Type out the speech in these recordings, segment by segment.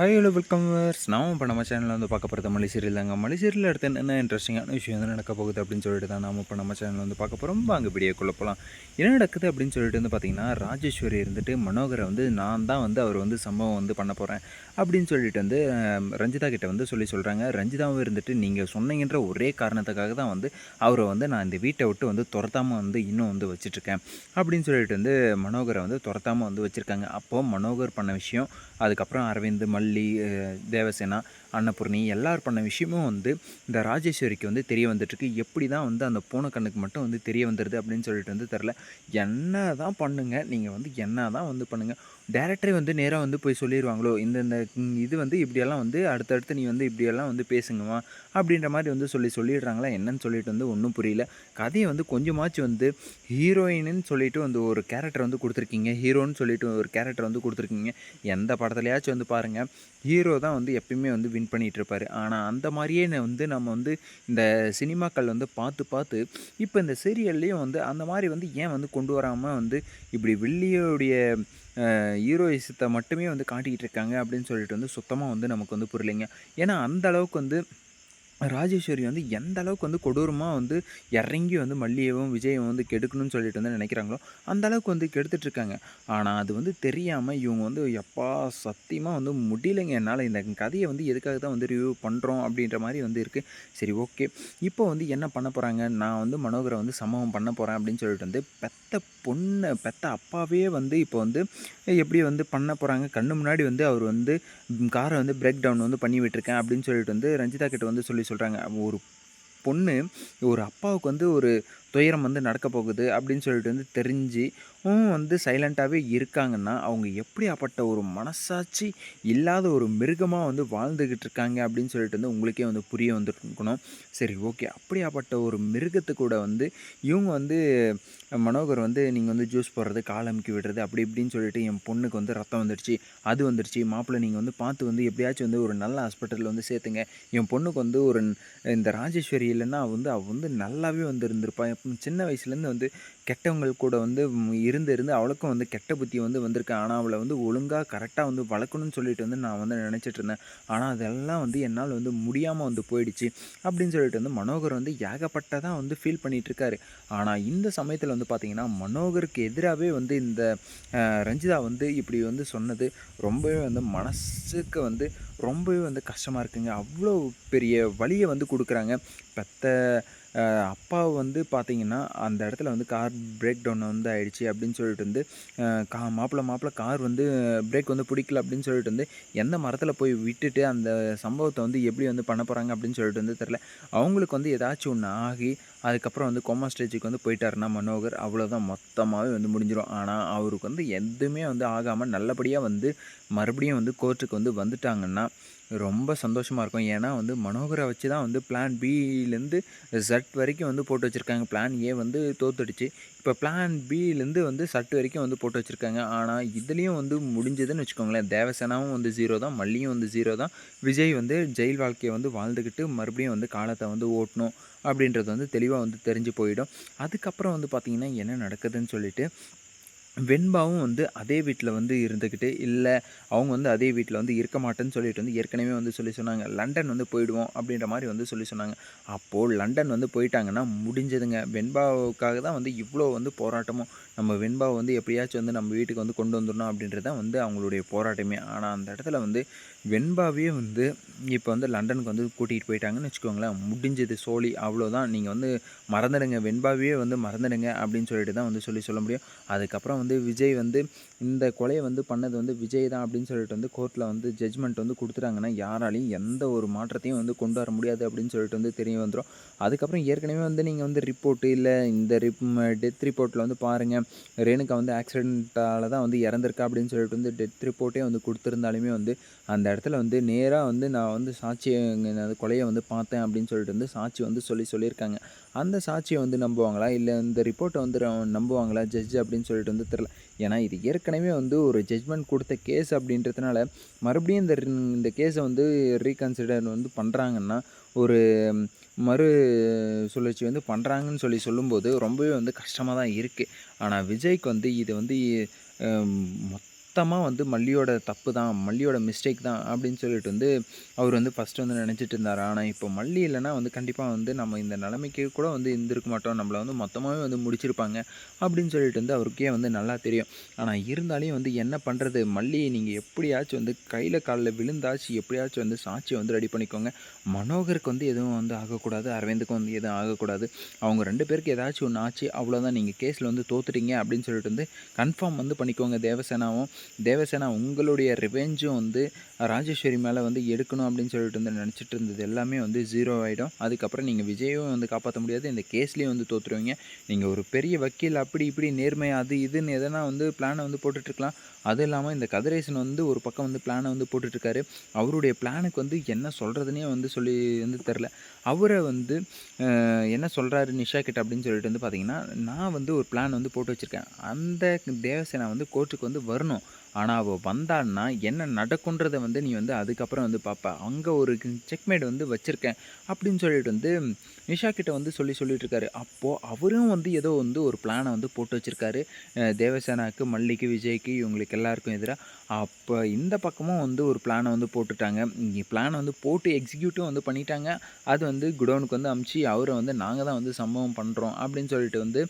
Hi hello welcome verse நான் இப்போ நம்ம சேனலில் வந்து பார்க்க போகிறது மலை சீரியல் தாங்க. மலை சீரியல் அடுத்து என்னென்ன இன்ட்ரெஸ்டிங்கான விஷயம் வந்து நடக்க போகுது அப்படின்னு சொல்லிட்டு தான் நாம இப்போ நம்ம சேனலில் வந்து பார்க்க போகிறோம் வாங்க வீடியோக்குள்ளே போகலாம் என்ன நடக்குது அப்படின்னு சொல்லிட்டு வந்து பார்த்தீங்கன்னா ராஜேஸ்வரி இருந்துட்டு மனோகரை வந்து நான் தான் வந்து அவர் வந்து சம்பவம் வந்து பண்ண போகிறேன் அப்படின்னு சொல்லிட்டு வந்து ரஞ்சிதா கிட்டே வந்து சொல்லி சொல்கிறாங்க ரஞ்சிதாவும் இருந்துட்டு நீங்கள் சொன்னீங்கன்ற ஒரே காரணத்துக்காக தான் வந்து அவரை வந்து நான் இந்த வீட்டை விட்டு வந்து துரத்தாமல் வந்து இன்னும் வந்து வச்சுட்ருக்கேன் அப்படின்னு சொல்லிட்டு வந்து மனோகரை வந்து துரத்தாமல் வந்து வச்சுருக்காங்க. அப்போது மனோகர் பண்ண விஷயம் அதுக்கப்புறம் அரவிந்த் மல்லி தேவசேனா அன்னபூர்ணி எல்லார் பண்ண விஷயமும் வந்து இந்த ராஜேஸ்வரிக்கு வந்து தெரிய வந்துட்டுருக்கு. எப்படி தான் வந்து அந்த பூனை கண்ணுக்கு மட்டும் வந்து தெரிய வந்துடுது அப்படின்னு சொல்லிட்டு வந்து தெரில என்ன தான் பண்ணுங்கள் நீங்கள் வந்து என்ன தான் வந்து பண்ணுங்கள் டேரக்டரே வந்து நேராக வந்து போய் சொல்லிடுவாங்களோ இந்த இந்த இது வந்து இப்படியெல்லாம் வந்து அடுத்தடுத்து நீ வந்து இப்படியெல்லாம் வந்து பேசுங்கம்மா அப்படின்ற மாதிரி வந்து சொல்லி சொல்லிடுறாங்களா என்னன்னு சொல்லிட்டு வந்து ஒன்றும் புரியல. கதையை வந்து கொஞ்சமாச்சும் வந்து ஹீரோயின்னு சொல்லிட்டு வந்து ஒரு கேரக்டர் வந்து கொடுத்துருக்கீங்க ஹீரோன்னு சொல்லிட்டு ஒரு கேரக்டர் வந்து கொடுத்துருக்கீங்க. எந்த படத்துலையாச்சும் வந்து பாருங்கள் ஹீரோ தான் வந்து எப்பயுமே வந்து வின் பண்ணிகிட்டு இருப்பார் ஆனால் அந்த மாதிரியே வந்து நம்ம வந்து இந்த சினிமாக்கள் வந்து பார்த்து பார்த்து இப்போ இந்த சீரியல்லையும் வந்து அந்த மாதிரி வந்து ஏன் வந்து கொண்டு வராமல் வந்து இப்படி வில்லியோடைய ஹீரோயிசத்தை மட்டுமே வந்து காட்டிக்கிட்டு இருக்காங்க அப்படின்னு சொல்லிட்டு வந்து சுத்தமாக வந்து நமக்கு வந்து புரியலைங்க. ஏன்னா அந்த அளவுக்கு வந்து ராஜேஸ்வரி வந்து எந்த அளவுக்கு வந்து கொடூரமாக வந்து இறங்கி வந்து மல்லியவும் விஜயும் வந்து கெடுக்கணும்னு சொல்லிட்டு வந்து நினைக்கிறாங்களோ அந்த அளவுக்கு வந்து கெடுத்துட்ருக்காங்க. ஆனால் அது வந்து தெரியாமல் இவங்க வந்து எப்பா சத்தியமாக வந்து முடியலைங்க என்னால் இந்த கதையை வந்து எதுக்காக தான் வந்து ரிவ்யூ பண்ணுறோம் அப்படின்ற மாதிரி வந்து இருக்குது சரி ஓகே. இப்போ வந்து என்ன பண்ண போகிறாங்க நான் வந்து மனோகரை வந்து சம்பவம் பண்ண போகிறேன் அப்படின்னு சொல்லிட்டு வந்து பெத்த பொண்ணை பெத்த அப்பாவே வந்து இப்போ வந்து எப்படி வந்து பண்ண போகிறாங்க கண்ணு முன்னாடி வந்து அவர் வந்து காரை வந்து பிரேக் டவுன் வந்து பண்ணி விட்டுருக்கேன் அப்படின்னு சொல்லிட்டு வந்து ரஞ்சிதா கிட்ட வந்து சொல்லி சொல்கிறாங்க ஒரு பொண்ணு ஒரு அப்பாவுக்கு வந்து ஒரு துயரம் வந்து நடக்க போகுது அப்படின்னு சொல்லிட்டு வந்து தெரிஞ்சும் வந்து சைலண்ட்டாகவே இருக்காங்கன்னா அவங்க எப்படியாப்பட்ட ஒரு மனசாட்சி இல்லாத ஒரு மிருகமாக வந்து வாழ்ந்துக்கிட்டு இருக்காங்க அப்படின்னு சொல்லிட்டு வந்து உங்களுக்கே வந்து புரிய வந்துருக்கணும். சரி ஓகே அப்படியாப்பட்ட ஒரு மிருகத்து கூட வந்து இவங்க வந்து மனோகர் வந்து நீங்கள் வந்து ஜூஸ் போடுறது கால் அமுக்கி விடுறது அப்படி இப்படின்னு சொல்லிட்டு என் பொண்ணுக்கு வந்து ரத்தம் வந்துடுச்சு அது வந்துடுச்சு மாப்பிள்ளை நீங்கள் வந்து பார்த்து வந்து எப்படியாச்சும் வந்து ஒரு நல்ல ஹாஸ்பிட்டலில் வந்து சேர்த்துங்க. என் பொண்ணுக்கு வந்து ஒரு இந்த ராஜேஸ்வரி இல்லைன்னா வந்து அவள் வந்து நல்லாவே வந்து இருந்திருப்பா சின்ன வயசுலேருந்து வந்து கெட்டவங்கள் கூட வந்து இருந்து இருந்து அவளுக்கும் வந்து கெட்ட புத்தி வந்து வந்திருக்கேன் ஆனால் அவளை வந்து ஒழுங்காக கரெக்டாக வந்து வளர்க்கணும்னு சொல்லிட்டு வந்து நான் வந்து நினச்சிட்டு இருந்தேன். ஆனால் அதெல்லாம் வந்து என்னால் வந்து முடியாமல் வந்து போயிடுச்சு அப்படின்னு சொல்லிட்டு வந்து மனோகர் வந்து ஏகப்பட்டதாக வந்து ஃபீல் பண்ணிகிட்ருக்காரு ஆனால் இந்த சமயத்தில் வந்து பார்த்திங்கன்னா மனோகருக்கு எதிராகவே வந்து இந்த ரஞ்சிதா வந்து இப்படி வந்து சொன்னது ரொம்பவே வந்து மனசுக்கு வந்து ரொம்பவே வந்து கஷ்டமாக இருக்குங்க. அவ்வளோ பெரிய வழியை வந்து கொடுக்குறாங்க. பெற்ற அப்பா வந்து பார்த்தீங்கன்னா அந்த இடத்துல வந்து கார் பிரேக் டவுன் வந்து ஆயிடுச்சு அப்படின்னு சொல்லிட்டு வந்து கா மாப்பிள்ள மாப்பிள்ள கார் வந்து பிரேக் வந்து பிடிக்கல அப்படின்னு சொல்லிட்டு வந்து எந்த மரத்தில் போய் விட்டுட்டு அந்த சம்பவத்தை வந்து எப்படி வந்து பண்ண போகிறாங்க அப்படின்னு சொல்லிட்டு வந்து தெரில அவங்களுக்கு வந்து ஏதாச்சும் ஒன்று ஆகி அதுக்கப்புறம் வந்து கோமா ஸ்டேஜுக்கு வந்து போயிட்டாருன்னா மனோகர் அவ்வளோதான் மொத்தமாகவே வந்து முடிஞ்சிடும் ஆனால் அவருக்கு வந்து எதுவுமே வந்து ஆகாமல் நல்லபடியாக வந்து மறுபடியும் வந்து கோர்ட்டுக்கு வந்து வந்துட்டாங்கன்னா ரொம்ப சந்தோஷமாக இருக்கும். ஏன்னா வந்து மனோகரை வச்சு தான் வந்து பிளான் பிலேருந்து சட் வரைக்கும் வந்து போட்டு வச்சுருக்காங்க. பிளான் ஏ வந்து தோத்துடுச்சு. இப்போ பிளான் பிலேருந்து வந்து சட் வரைக்கும் வந்து போட்டு வச்சுருக்காங்க. ஆனால் இதுலேயும் வந்து முடிஞ்சதுன்னு வச்சுக்கோங்களேன். தேவசேனாவும் வந்து ஜீரோ தான். மல்லியும் வந்து ஜீரோ தான். விஜய் வந்து ஜெயில் வாழ்க்கையை வந்து வாழ்ந்துக்கிட்டு மறுபடியும் வந்து காலத்தை வந்து ஓட்டணும் அப்படின்றது வந்து தெளிவாக வந்து தெரிஞ்சு போயிடும். அதுக்கப்புறம் வந்து பார்த்திங்கன்னா என்ன நடக்குதுன்னு சொல்லிட்டு வெண்பாவும் வந்து அதே வீட்டில் வந்து இருந்துக்கிட்டு இல்லை அவங்க வந்து அதே வீட்டில் வந்து இருக்க மாட்டேன்னு சொல்லிட்டு வந்து ஏற்கனவே வந்து சொல்லி சொன்னாங்க. லண்டன் வந்து போயிடுவோம் அப்படின்ற மாதிரி வந்து சொல்லி சொன்னாங்க. அப்போது லண்டன் வந்து போயிட்டாங்கன்னா முடிஞ்சதுங்க. வெண்பாவுக்காக தான் வந்து இவ்வளோ வந்து போராட்டமும். நம்ம வெண்பாவை வந்து எப்படியாச்சும் வந்து நம்ம வீட்டுக்கு வந்து கொண்டு வந்துடணும் அப்படின்றது தான் வந்து அவங்களுடைய போராட்டமே. ஆனால் அந்த இடத்துல வந்து வெண்பாவே வந்து இப்போ வந்து லண்டனுக்கு வந்து கூட்டிகிட்டு போயிட்டாங்கன்னு வச்சுக்கோங்களேன். முடிஞ்சது சோழி அவ்வளோதான் நீங்கள் வந்து மறந்துடுங்க வெண்பாவே வந்து மறந்துடுங்க அப்படின்னு சொல்லிட்டு தான் வந்து சொல்லி சொல்ல முடியும். அதுக்கப்புறம் வந்து விஜய் வந்து இந்த கொலையை வந்து பண்ணது வந்து விஜய் தான் அப்படின்னு சொல்லிட்டு வந்து கோர்ட்டில் வந்து ஜட்ஜ்மெண்ட் வந்து கொடுத்துட்டாங்கன்னா யாராலையும் எந்த ஒரு மாற்றத்தையும் வந்து கொண்டு வர முடியாது அப்படின்னு சொல்லிட்டு வந்து தெரிய வந்துடும் அதுக்கப்புறம் ஏற்கனவே வந்து நீங்கள் வந்து ரிப்போர்ட்டு இல்லை இந்த ரிப் டெத் ரிப்போர்ட்டில் வந்து பாருங்கள் ரேணுகா வந்து ஆக்சிடெண்ட்டால் தான் வந்து இறந்துருக்கா அப்படின்னு சொல்லிட்டு வந்து டெத் ரிப்போர்ட்டே வந்து கொடுத்துருந்தாலுமே வந்து அந்த இடத்துல வந்து நேராக வந்து நான் வந்து சாட்சியை கொலையை வந்து பார்த்தேன் அப்படின்னு சொல்லிட்டு வந்து சாட்சி வந்து சொல்லி சொல்லியிருக்காங்க. அந்த சாட்சியை வந்து நம்புவாங்களா? இல்லை இந்த ரிப்போர்ட்டை வந்து நம்புவாங்களா ஜட்ஜ் அப்படின்னு சொல்லிட்டு வந்து தெரில ஏன்னா இது ஏற்கனவே வந்து ஒரு ஜட்ஜ்மெண்ட் கொடுத்த கேஸ் அப்படின்றதுனால மறுபடியும் இந்த இந்த கேஸை வந்து ரீகன்சிடர் வந்து பண்ணுறாங்கன்னா ஒரு மறு சுழற்சி வந்து பண்ணுறாங்கன்னு சொல்லி சொல்லும்போது ரொம்பவே வந்து கஷ்டமாக தான் இருக்குது ஆனால் விஜய்க்கு வந்து இது வந்து மொத்த மொத்தமாக வந்து மல்லியோட தப்பு தான் மல்லியோட மிஸ்டேக் தான் அப்படின்னு சொல்லிட்டு வந்து அவர் வந்து ஃபஸ்ட்டு வந்து நினச்சிட்டு இருந்தார். ஆனால் இப்போ மல்லி இல்லைன்னா வந்து கண்டிப்பாக வந்து நம்ம இந்த நிலைமைக்கு கூட வந்து இருந்திருக்க மாட்டோம். நம்மளை வந்து மொத்தமாகவே வந்து முடிச்சிருப்பாங்க அப்படின்னு சொல்லிட்டு வந்து அவருக்கே வந்து நல்லா தெரியும். ஆனால் இருந்தாலையும் வந்து என்ன பண்ணுறது மல்லி நீங்கள் எப்படியாச்சும் வந்து கையில் காலில் விழுந்தாச்சு எப்படியாச்சும் வந்து சாட்சியை வந்து ரெடி பண்ணிக்கோங்க. மனோகருக்கு வந்து எதுவும் வந்து ஆகக்கூடாது அரவிந்துக்கும் வந்து எதுவும் ஆகக்கூடாது. அவங்க ரெண்டு பேருக்கு ஏதாச்சும் ஒன்று ஆச்சு அவ்வளோதான் நீங்கள் கேஸில் வந்து தோத்துட்டீங்க அப்படின்னு சொல்லிட்டு வந்து கன்ஃபார்ம் வந்து பண்ணிக்கோங்க தேவசேனாவும். தேவசேனா உங்களுடைய ரிவெஞ்சும் வந்து ராஜேஸ்வரி மேலே வந்து எடுக்கணும் அப்படின்னு சொல்லிட்டு வந்து நினச்சிட்டு இருந்தது. எல்லாமே வந்து ஜீரோ ஆகிடும் அதுக்கப்புறம் நீங்கள் விஜயும் வந்து காப்பாற்ற முடியாது. இந்த கேஸ்லேயும் வந்து தோற்றுருவீங்க நீங்கள் ஒரு பெரிய வக்கீல் அப்படி இப்படி நேர்மை அது இதுன்னு எதனா வந்து பிளானை வந்து போட்டுட்ருக்கலாம் அதுவும் இல்லாமல் இந்த கதிரேசன் வந்து ஒரு பக்கம் வந்து பிளானை வந்து போட்டுட்ருக்காரு அவருடைய பிளானுக்கு வந்து என்ன சொல்கிறதுனே வந்து சொல்லி வந்து தெரில அவரை வந்து என்ன சொல்கிறாரு நிஷா கிட்ட அப்படின்னு சொல்லிட்டு வந்து பார்த்தீங்கன்னா நான் வந்து ஒரு பிளான் வந்து போட்டு வச்சுருக்கேன். அந்த தேவசேனா வந்து கோர்ட்டுக்கு வந்து வரணும். ஆனால் அவள் வந்தான்னா என்ன நடக்குன்றதை வந்து நீ வந்து அதுக்கப்புறம் வந்து பார்ப்ப அங்கே ஒரு செக்மேட் வந்து வச்சுருக்கேன் அப்படின்னு சொல்லிட்டு வந்து நிஷா கிட்ட வந்து சொல்லி சொல்லிட்டு இருக்காரு. அப்போது அவரும் வந்து ஏதோ வந்து ஒரு பிளானை வந்து போட்டு வச்சுருக்காரு. தேவசேனாவுக்கு மல்லிக்கு விஜய்க்கு இவங்களுக்கு எல்லாருக்கும் எதிராக அப்போ இந்த பக்கமும் வந்து ஒரு பிளானை வந்து போட்டுட்டாங்க. இங்கே பிளானை வந்து போட்டு எக்ஸிக்யூட்டும் வந்து பண்ணிட்டாங்க. அது வந்து குடோனுக்கு வந்து அமுச்சு அவரை வந்து நாங்கள் தான் வந்து சம்பவம் பண்ணுறோம் அப்படின்னு சொல்லிட்டு வந்து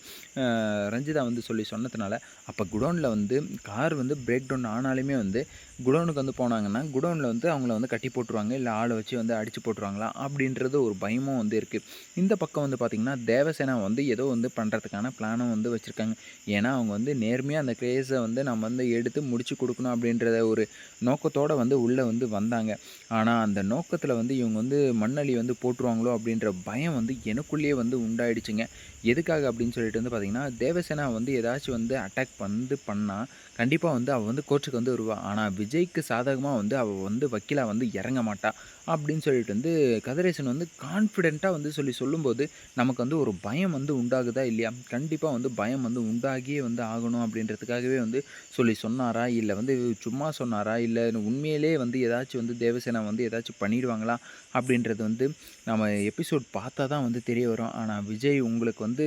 ரஞ்சிதா வந்து சொல்லி சொன்னதுனால அப்போ குடோனில் வந்து கார் வந்து பிரேக் டவுன் ஆனாலுமே வந்து குடோனுக்கு வந்து போனாங்கன்னா குடோனில் வந்து அவங்கள வந்து கட்டி போட்டுருவாங்க இல்லை ஆளை வச்சு வந்து அடித்து போட்டுருவாங்களா? அப்படின்றது ஒரு பயமும் வந்து இருக்குது இந்த பக்கம் வந்து பார்த்திங்கன்னா தேவசேனா வந்து ஏதோ வந்து பண்ணுறதுக்கான பிளானும் வந்து வச்சுருக்காங்க. ஏன்னா அவங்க வந்து நேர்மையாக அந்த கிரேஸை வந்து நம்ம வந்து எடுத்து முடிச்சு கொடுக்கணும் அப்படின்றத ஒரு நோக்கத்தோடு வந்து உள்ளே வந்து வந்தாங்க. ஆனால் அந்த நோக்கத்தில் வந்து இவங்க வந்து மண்ணளி வந்து போட்டுருவாங்களோ அப்படின்ற பயம் வந்து எனக்குள்ளேயே வந்து உண்டாயிடுச்சுங்க. எதுக்காக அப்படின்னு சொல்லிட்டு வந்து பார்த்திங்கன்னா தேவசேனா வந்து ஏதாச்சும் வந்து அட்டாக் வந்து பண்ணால் கண்டிப்பாக வந்து அவள் வந்து கோர்ட்டுக்கு வந்து வருவாள் ஆனால் விஜய்க்கு சாதகமாக வந்து அவள் வந்து வக்கீலாக வந்து இறங்க மாட்டாள் அப்படின்னு சொல்லிட்டு வந்து கதிரேசன் வந்து கான்ஃபிடெண்ட்டாக வந்து சொல்லி சொல்லும்போது நமக்கு வந்து ஒரு பயம் வந்து உண்டாகுதா இல்லையா? கண்டிப்பாக வந்து பயம் வந்து உண்டாகியே வந்து ஆகணும் அப்படின்றதுக்காகவே வந்து சொல்லி சொன்னாரா? இல்லை வந்து சும்மா சொன்னாரா? இல்லை உண்மையிலே வந்து ஏதாச்சும் வந்து தேவசேனா வந்து ஏதாச்சும் பண்ணிடுவாங்களா? அப்படின்றது வந்து நம்ம எபிசோட் பார்த்தா தான் வந்து தெரிய வரும். ஆனால் விஜய் உங்களுக்கு வந்து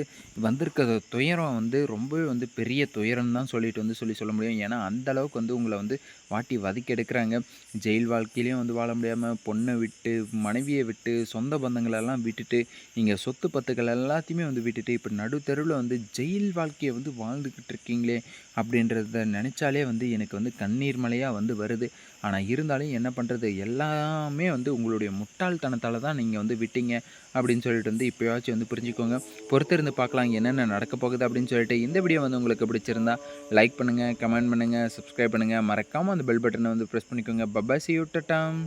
வந்திருக்கிற துயரம் வந்து ரொம்பவே வந்து பெரிய துயரம் தான் சொல்லிட்டு வந்து சொல்லி சொல்ல முடியும். ஏன்னா அளவுக்கு வந்து உங்களை வந்து வாட்டி வதக்கி எடுக்கிறாங்க. ஜெயில் வாழ்க்கையிலையும் வந்து வாழ முடியாமல் பொண்ணை விட்டு மனைவியை விட்டு சொந்த பந்தங்களெல்லாம் விட்டுட்டு நீங்கள் சொத்து பத்துக்கள் எல்லாத்தையுமே வந்து விட்டுட்டு இப்போ நடுத்தருவில் வந்து ஜெயில் வாழ்க்கையை வந்து வாழ்ந்துக்கிட்டு இருக்கீங்களே அப்படின்றத நினச்சாலே வந்து எனக்கு வந்து கண்ணீர் மலையாக வந்து வருது. ஆனால் இருந்தாலும் என்ன பண்ணுறது எல்லாமே வந்து உங்களுடைய முட்டாள்தனத்தால் தான் நீங்கள் வந்து விட்டீங்க அப்படின்னு சொல்லிட்டு வந்து இப்போயாச்சும் வந்து புரிஞ்சுக்கோங்க. பொறுத்திருந்து பார்க்கலாம் என்னென்ன நடக்க போகுது அப்படின்னு சொல்லிட்டு இந்த வீடியோ வந்து உங்களுக்கு பிடிச்சிருந்தா லைக் பண்ணுங்கள் கமெண்ட் பண்ணுங்கள் சப்ஸ்கிரைப் பண்ணுங்கள் மறக்காமல் அந்த பெல் பட்டனை வந்து ப்ரெஸ் பண்ணிக்கோங்க. பபாசி யூட்டட்டாம்